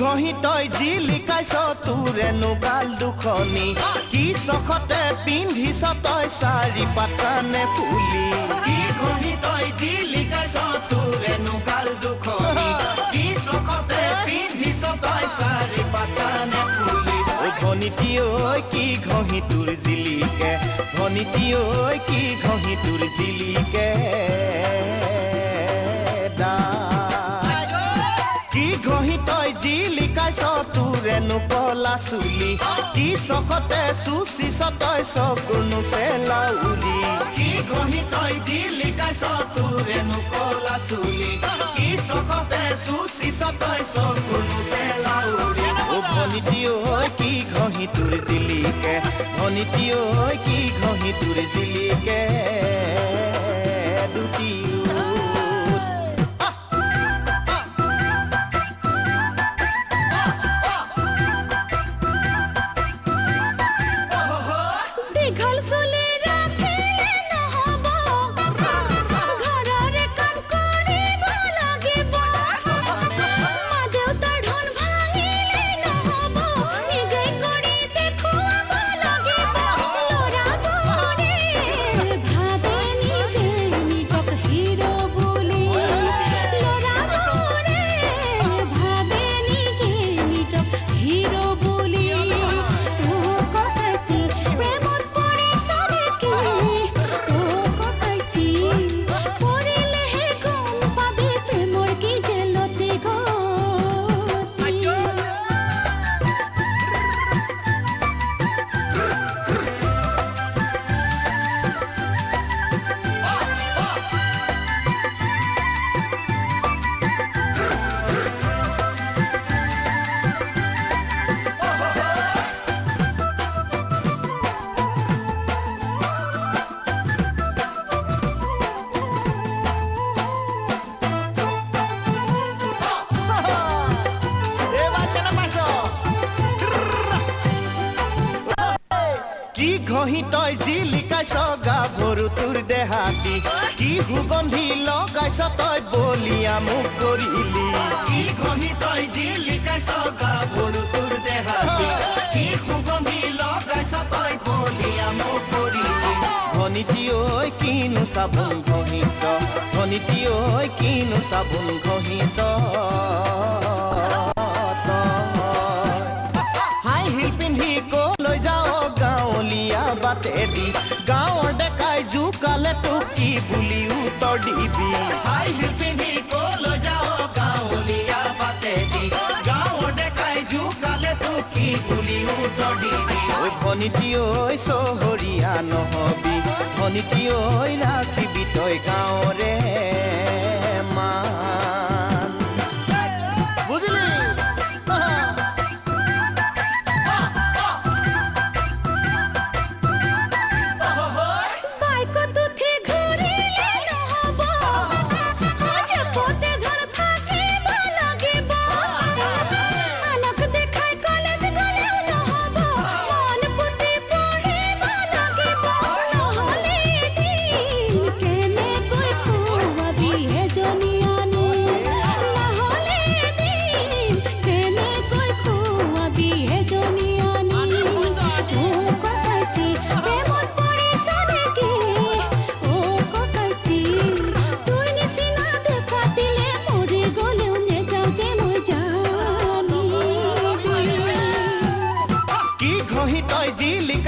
ঘঁহি তই যি লিকাইছ তোৰেনো গাল দুখনি। কি চখতে পিন্ধিছ তই চাৰি পাতানে ফুলি। কি ঘঁহি তই যি লিখাইছ তোৰেনো গাল দুখনি। কি চখতে পিন্ধিছ তই চাৰি পাতানে ফুলি। ঐ ভনিটি ঐ কি ঘঁহি তোৰ জিলিকে? ভনিটি ঐ কি ঘঁহি তোৰ জিলিকে? তোৰেনো কলা চুলি? কি চখতে চুচিছ তই চকুনো চেলাউলি কি ঘঁহি তই যি লিখাইছ তোৰেনো কলা চুলি? কি চখতে চুচিছ তই চকুনো চেলাউৰি ও ভনিটি ঐ কি ঘঁহি তোৰ জিলিকে? ভনিটি ঐ কি ঘঁহি তোৰ জিলিকে? দুটি দীঘল চুলি ৰাখিলে কি ঘঁহি তই যি লিকাইছ গাভৰু তোৰ দেহাতি? কি সুগন্ধি লগাইছ তই বলিয়া মোক কৰিলি কি ঘঁহি তই যি লিখাইছ গাভৰু তোৰ দেহাতি? কি সুগন্ধি লগাইছ তই বলিয়া মোক কৰিলি ভনিটি ঐ কিনো চাবোন ঘঁহিছ? ভনিটি ঐ কিনো চাবোন ঘঁহিছ? গাঁৱলীয়া গাঁৱৰ ডেকাই জোকালে তোক কি বুলি উত্তৰ দিবি হাই হিল পিন্ধি কলৈ যাওঁ গাঁৱলীয়া বাটেদি গাঁৱৰ ডেকাই জোকালে তোক কি বুলি উত্তৰ দিবি ঐ ভনিটি ঐ চহৰীয়া নহবি ভনীতি ঐ ৰাখিবি তই গাঁৱৰে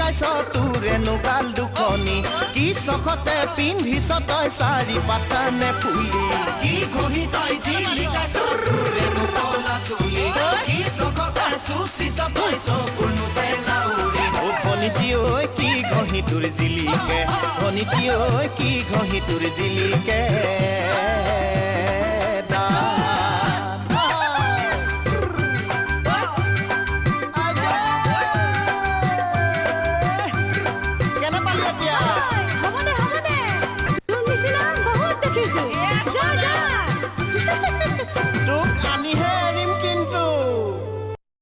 যি লিকাইছ তোৰেনো গাল দুখনি কি চখতে পিন্ধিছ তই চাৰি পাতানে ফুলি? কি ঘঁহি তই তোৰেনো চুলি? কি চখতে চুচিছ তই চকুনো চেলাউৰি ও ভনিটি ঐ কি ঘঁহি তোৰ জিলিকে? ভনিটি ঐ কি ঘঁহি তোৰ জিলিকে? 爹爹